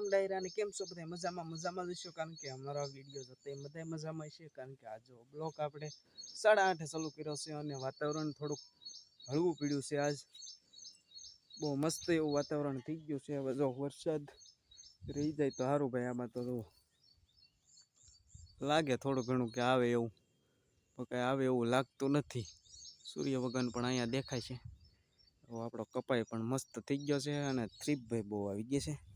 રામ ડાયરા ને કેમ છો બધા? મજામાં મજામાં જ હશો કારણ કે અમારા વીડિયો તે બધા મજામાં છે. કારણ કે આ જો બ્લોક આપણે સાડા આઠે ચાલુ કર્યો છે અને વાતાવરણ થોડુંક હળવું પીડ્યું છે આજ. બહુ મસ્ત એવું વાતાવરણ થઈ ગયું છે. હવે જો વરસાદ રહી જાય તો સારું ભાઈ. આમાં તો લાગે થોડું ઘણું કે આવે એવું. પણ કાંઈ આવે એવું લાગતું નથી. સૂર્ય ભગવાન પણ અહીંયા દેખાય છે. આપણો કપાઈ પણ મસ્ત થઈ ગયો છે અને થ્રીપભાઈ બહુ આવી ગયા છે.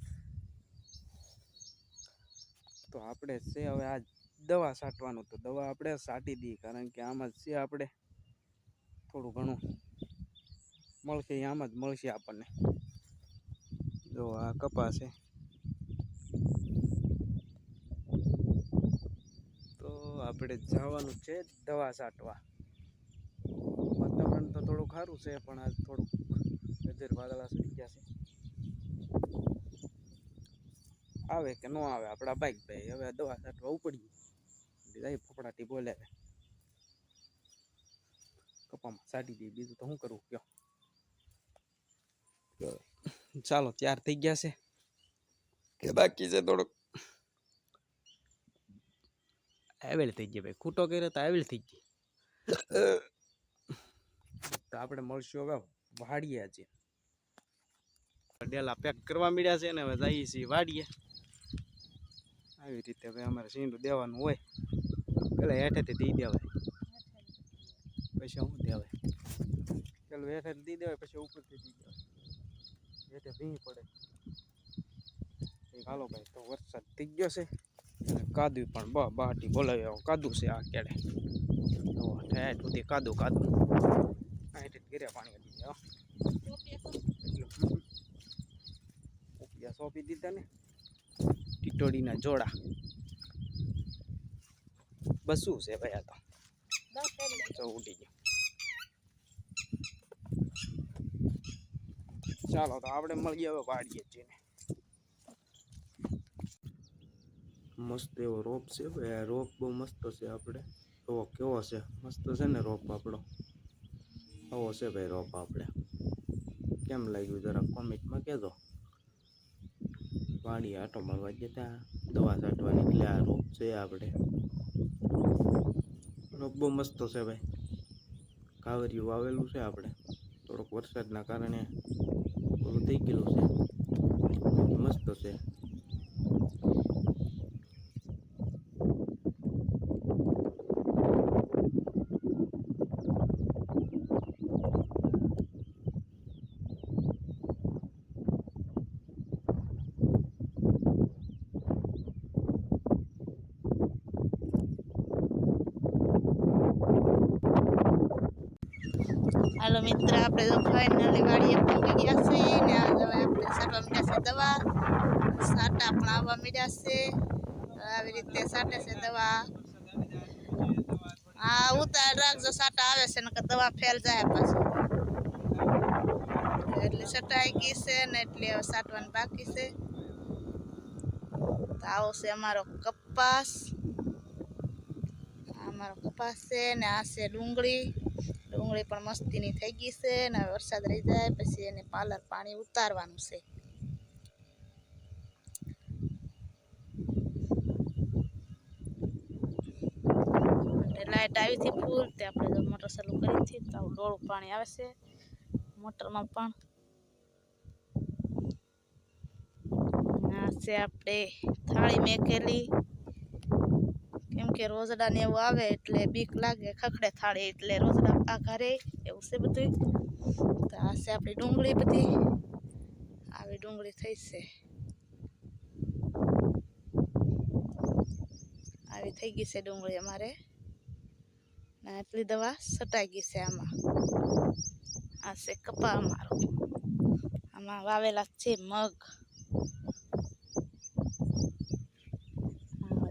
તો આપણે છે હવે આ દવા છાંટવાનું તો દવા આપણે છાંટી દઈએ, કારણ કે આમાં છે આપણે. થોડું ઘણું મળશે, આમાં જ મળશે આપણને. જો આ કપાસ છે. તો આપણે જવાનું છે દવા છાંટવા વાતાવરણ તો થોડું સારું છે, પણ આજ થોડુંક વેધર વાદળા સડી ગયા છે. આવે કે ન આવે આપણા બાઈક ભાઈ. હવે દવા છાંટવા ઉપડી જાય ફફડાટી બોલે. કપામાં છાંટી દઈએ બીજું તો શું કરવું કયો. ચાલો તૈયાર થઈ ગયા છે. કે બાકી છે થોડુંક. આવેલ થઈ ગયો ભાઈ. ખૂટો કર્યો તો આવેલ થઈ ગઈ તો આપણે મળશું હવે વાડીએ આજે. ડેલા પેક કરવા મળ્યા છે ને હવે જઈએ છીએ વાડીએ. આવી રીતે હવે અમારે સીંડું દેવાનું હોય પેલા હેઠેથી દઈ દેવાય પછી શું દેવાય પેલું હેઠે દઈ દેવાય પછી ઉપરથી દઈ દેવાય હેઠે ભીંગ પડે હાલો ભાઈ તો વરસાદ થઈ ગયો છે અને કાદુ પણ બ બાટી બોલાવી આવો કાદુ છે આ કેડે ઠેઠ સુધી કાદુ કાદુ આઠ ઘેરે પાણી કાઢી ઉપિયા સોંપી દીધા ને ટીટોડીના જોડા. બસ શું છે ભાઈ આ તો? ચો ઉડી ગયો. ચાલો, તો આપણે મળીએ હવે વાડીએ જઈને. મસ્ત એવો રોપ છે ભાઈ. આ રોપ બહુ મસ્ત છે આપણે. તો કેવો છે? મસ્ત છે ને રોપ આપણો. આવો છે ભાઈ રોપ આપણે. કેમ લાગ્યું? જરા કોમેન્ટમાં કહેજો. વાડી આટો મારવા જતા દવા છાંટવા નીકળ્યા આ રોપ છે આપણે. રોપ બહુ મસ્ત છે ભાઈ. કાવરિયું વાવેલું છે આપણે. થોડોક વરસાદના કારણે ઓલું થઈ ગયેલું છે. મસ્ત છે. હાલો મિત્ર, આપણે તો ફાઇનલી વાડીએ પહોંચી ગયા છે ને હવે આપણે સાટવા મીડ્યા છે દવા. સાટા પણ આવવા મીડ્યા છે. આવી રીતે સાટે છે દવા. હા, ઉતાર રાખજો, સાટા આવે છે, નકર દવા ફેલ જાય પાછું. એટલે સટાઈ ગઈ છે ને એટલે હવે સાટવાની બાકી છે. તો આવો છે અમારો કપાસ. અમારો કપાસ છે ને આ છે ડુંગળી. ડુંગળી પણ મસ્તીની થઈ ગઈ છે અને વરસાદ રહી જાય પછી એને પાલર પાણી ઉતારવાનું છે. લાઇટ આવી હતી ફૂલ, તે આપણે જો મોટર ચાલુ કરી હતી તો ડોળું પાણી આવે છે મોટરમાં પણ. છે આપણે થાળી મેકેલી. કે રોજડા ને એવું આવે એટલે બીક લાગે, ખખડે થાળે એટલે રોજડા આ ઘરે, એવું છે બધું તો આ છે આપણી ડુંગળી બધી. આવી ડુંગળી થઈ છે. આવી થઈ ગઈ છે ડુંગળી અમારે. ને આટલી દવા સટાઈ ગઈ છે આમાં. આ છે કપા અમારો. આમાં વાવેલા છે મગ.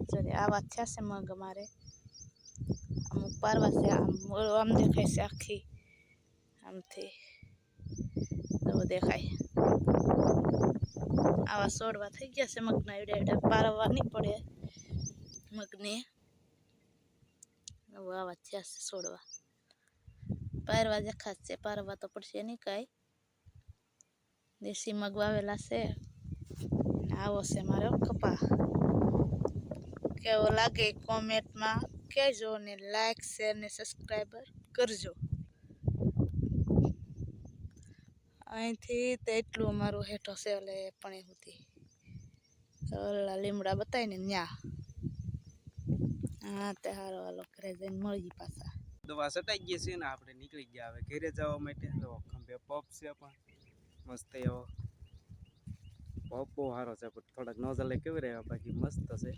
આમાં આ વાત થયા છે મગ અમારે અમુક પારવા છે આમ આમ દેખાય છે આખી આમથી એવું દેખાય આવા છોડવા થઈ ગયા છે મગના એવડે એવડે પારવા નહીં પડે મગને એવું આવા થયા છે સોડવા પારવા દેખા છે પારવા તો પડશે નહીં કાંઈ દેશી મગ વાવેલા છે આવો છે મારો કપા કેવો લાગે, કોમેન્ટમાં કહેજો ને લાઈક શેર ને સબસ્ક્રાઈબર કરજો. અહીંથી તો એટલું અમારું હેઠો છે એટલે પણ એ હતી ઓલા લીમડા બતાવીને ન્યા. હા, તે હારો હાલો ઘરે જઈને મળી પાછા. દવા સટાઈ ગઈ છે ને, આપણે નીકળી ગયા. હવે ઘરે જવા માટે તો ખંભે પપ છે પણ. મસ્ત એવો. પપ બહુ સારો છે, પણ થોડાક નોઝલે કેવી રહ્યા બાકી મસ્ત છે.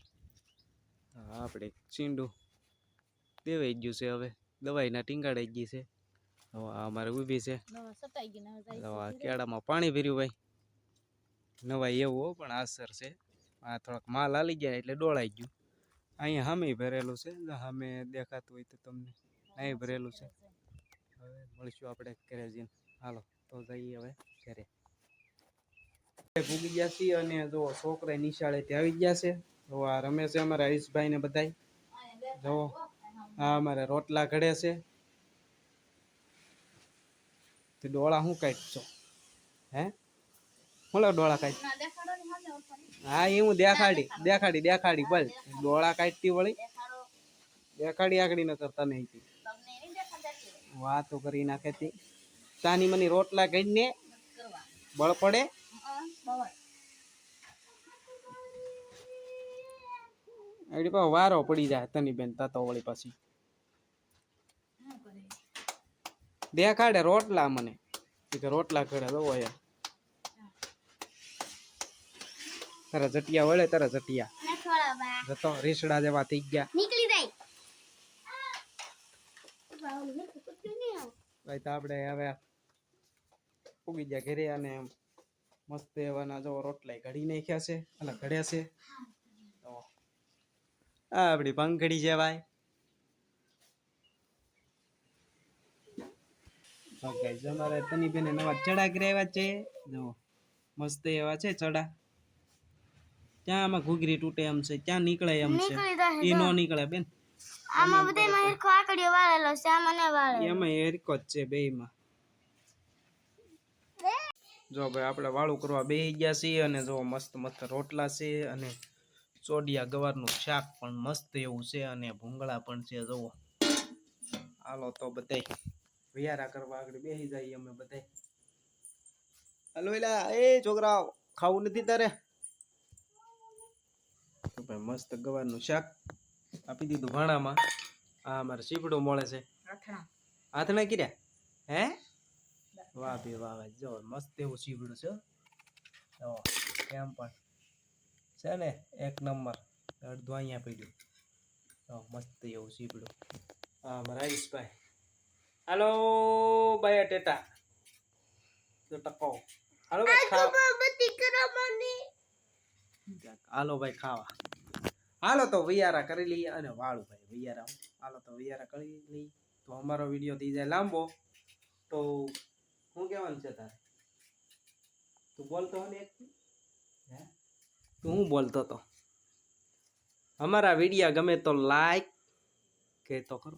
આપણે ચીંડું દેવાઈ ગયું છે હવે. દવાઈના ટીંગાડાઈ ગઈ છે. હવે આ અમારે ઊભી છે. આ કેળામાં પાણી ભર્યું ભાઈ. નવાઈ એવું હો પણ આસર છે. આ થોડાક માલ આલી ગયા એટલે ડોળાઈ ગયું. અહીંયા સામે ભરેલું છે. સામે દેખાતું હોય તો તમને અહીં ભરેલું છે હવે મળીશું આપણે ઘરે જઈને. હાલો તો જઈએ હવે ઘરે. ભૂગી ગયા છીએ અને જો છોકરા નિશાળેથી આવી ગયા છે. તો આ રમે છે અમારા હરીશભાઈ ને બધા જો આ અમારે રોટલા ઘડે છે. તે ડોળા શું કાઢશો? હે? બોલો ડોળા કાઢ. હા, એ હું દેખાડી દેખાડી દેખાડી, બોલ. ડોળા કાઢતી વળી. દેખાડી આગળી ન કરતા નહીં. વાતો કરી નાખે તી. તાની મની રોટલા કાઢીને બળ પડે? એડી પા વારો પડી જાય તની બેન તાતો વળી પાછી. દેખાડે રોટલા મને. કે રોટલા કરે તો યાર તારા જટિયા વળે તારા જટિયા. જતો રીસડા જેવા થઈ ગયા. નીકળી જાય. ભાઈ તો આપણે હવે ઉગી ગયા ઘરે અને મસ્ત એવાના જો રોટલા ઘડી નાખ્યા છે. અને ઘડ્યા છે. તો આ આપણી પંખડી છે ભાઈ. અમારે તની બેને નવા ચડા કર્યા છે. જો મસ્ત એવા છે ચડા. ત્યાં આમાં ઘૂઘરી તૂટે એમ છે ત્યાં નીકળે એમ છે? એ નો નીકળે બેન. આમાં બધામાં હિરખો આકડીઓ વાળેલો છે આમાં ને વાળેલો. એમાં એરકો જ છે બેયમાં. જો ભાઈ આપણે વાળું કરવા બેહી ગયા છીએ અને જો મસ્ત મસ્ત રોટલા છે અને ચોડિયા ગવારનું શાક પણ મસ્ત એવું છે અને ભૂંગળા પણ છે જુઓ હાલો તો બધા વિયારા કરવા આગળ બેસી જઈએ અમે બધાય. હલો એલા એ છોકરા ખાવું નથી તારે? ભાઈ મસ્ત ગવારનું શાક આપી દીધું ભાણામાં. આ અમારે સીપડું મળે છે. હાથના કર્યા? હે? વાહ ભી વાહ જો મસ્ત એવું સીવડું છે કેમ પણ. છે ને? એક નંબર. અડધું અહીંયા પડ્યું મસ્ત એવું સીપડું હા મારા ભાઈ હાલો ભાઈ ટેટા તો ટકો હાલો ભાઈ ખાવા. હાલો ભાઈ ખાવા. હાલો તો વૈયારા કરી લઈએ અને વાળું ભાઈ વૈયારા. હાલો તો વૈયારા કરી લઈએ. તો અમારો વીડિયો થઈ જાય લાંબો. તો શું કહેવાનું છે તારે? તું બોલતો હોય ને એક. હે તું હું બોલતો હતો. અમારા વિડીયા ગમે તો લાઈક કહેતો કરો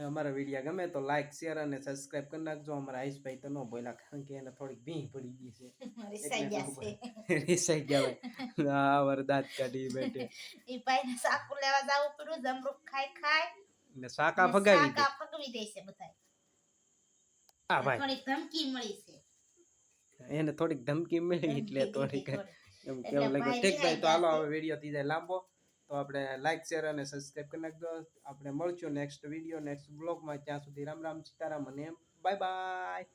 અમારા વિડીયા ગમે તો લાઈક શેર અને સબસ્ક્રાઇબ કરી નાખજો. અમારા આયુષભાઈ તો ન બોલ્યા કારણ કે એને થોડીક ભીંગ પડી ગઈ છે. રિસાઈ ગયા ભાઈ હા વરદાત કાઢી બેઠે. ઈ ભાઈને સાકુ લેવા જાવું પડ્યું જમરૂખ ખાઈ ખાઈ. ને સાકા ફગાવી દે. સાકા ફગાવી દે છે બધાય. આ ભાઈ. થોડીક ધમકી મળી છે. એને થોડીક ધમકી મળી એટલે થોડીક. એમ કેવું લાગ્યું. ઠીક ભાઈ તો હાલો હવે વીડિયો થઈ જાય લાંબો. તો આપણે લાઈક શેર અને સબસ્ક્રાઇબ કરી નાખજો. આપણે મળશું નેક્સ્ટ વીડિયો નેક્સ્ટ બ્લોગમાં ત્યાં સુધી રામ રામ સીતારામ અને બાય બાય